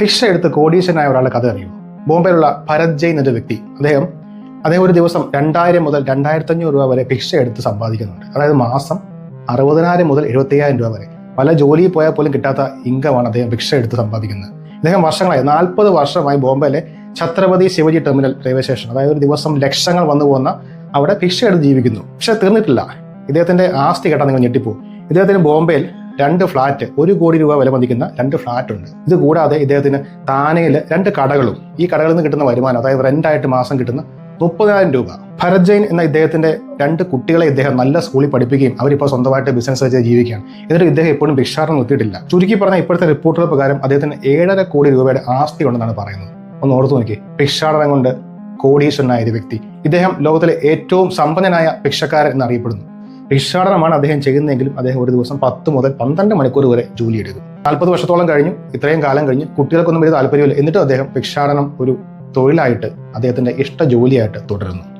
ഭിക്ഷ എടുത്ത് കോടീശ്വരനായ ഒരാളെ കഥ അറിയും ബോംബെയിലുള്ള ഭരത് ജെയിൻ എന്നൊരു വ്യക്തി അദ്ദേഹം അദ്ദേഹം ഒരു ദിവസം രണ്ടായിരം മുതൽ രണ്ടായിരത്തി അഞ്ഞൂറ് രൂപ വരെ ഭിക്ഷ എടുത്ത് സമ്പാദിക്കുന്നുണ്ട്. അതായത് മാസം അറുപതിനായിരം മുതൽ എഴുപത്തയ്യായിരം രൂപ വരെ. പല ജോലിയിൽ പോയാൽ പോലും കിട്ടാത്ത ഇൻകമാണ് അദ്ദേഹം ഭിക്ഷ എടുത്ത് സമ്പാദിക്കുന്നത്. അദ്ദേഹം വർഷങ്ങളായി നാൽപ്പത് വർഷമായി ബോംബെയിലെ Chhatrapati Shivaji terminal railway station അതായത് ഒരു ദിവസം ലക്ഷങ്ങൾ വന്നു പോകുന്ന അവിടെ ഭിക്ഷ എടുത്ത് ജീവിക്കുന്നു. പക്ഷെ തീർന്നിട്ടില്ല. ഇദ്ദേഹത്തിന്റെ ആസ്തി കേട്ടാൽ നിങ്ങൾ ഞെട്ടിപ്പോകും ഇദ്ദേഹത്തിന് ബോംബെയിൽ രണ്ട് ഫ്ലാറ്റ് ഒരു കോടി രൂപ വില മതിക്കുന്ന രണ്ട് ഫ്ലാറ്റ് ഉണ്ട്. ഇത് കൂടാതെ ഇദ്ദേഹത്തിന് താനയിൽ രണ്ട് കടകളും ഈ കടകളിൽ നിന്ന് കിട്ടുന്ന വരുമാനം അതായത് റെന്റായിട്ട് മാസം കിട്ടുന്ന മുപ്പതിനായിരം രൂപ. ഭരത് ജൈൻ എന്ന ഇദ്ദേഹത്തിന്റെ രണ്ട് കുട്ടികളെ ഇദ്ദേഹം നല്ല സ്കൂളിൽ പഠിപ്പിക്കുകയും അവരിപ്പോൾ സ്വന്തമായിട്ട് ബിസിനസ് ചെയ്ത് ജീവിക്കുകയാണ്. എന്നിട്ട് ഇദ്ദേഹം ഇപ്പോഴും ഭിക്ഷാടനം നിർത്തിയിട്ടില്ല. ചുരുക്കി പറഞ്ഞ ഇപ്പോഴത്തെ റിപ്പോർട്ടുകൾ പ്രകാരം അദ്ദേഹത്തിന് ഏഴര കോടി രൂപയുടെ ആസ്തി ഉണ്ടെന്നാണ് പറയുന്നത്. ഒന്ന് ഓർത്തു നോക്കി. ഭിക്ഷാടനം കൊണ്ട് കോടീശ്വരനായ ഒരു വ്യക്തി. ഇദ്ദേഹം ലോകത്തിലെ ഏറ്റവും സമ്പന്നനായ ഭിക്ഷക്കാരൻ എന്നറിയപ്പെടുന്നു. ഭിക്ഷാടനമാണ് അദ്ദേഹം ചെയ്യുന്നതെങ്കിലും അദ്ദേഹം ഒരു ദിവസം പത്ത് മുതൽ പന്ത്രണ്ട് മണിക്കൂർ വരെ ജോലി എടുക്കും നാൽപ്പത് വർഷത്തോളം കഴിഞ്ഞു. ഇത്രയും കാലം കഴിഞ്ഞു. കുട്ടികൾക്കൊന്നും വലിയ താല്പര്യമില്ല. എന്നിട്ടും അദ്ദേഹം ഭിക്ഷാടനം ഒരു തൊഴിലായിട്ട് അദ്ദേഹത്തിന്റെ ഇഷ്ട ജോലിയായിട്ട് തുടരുന്നു.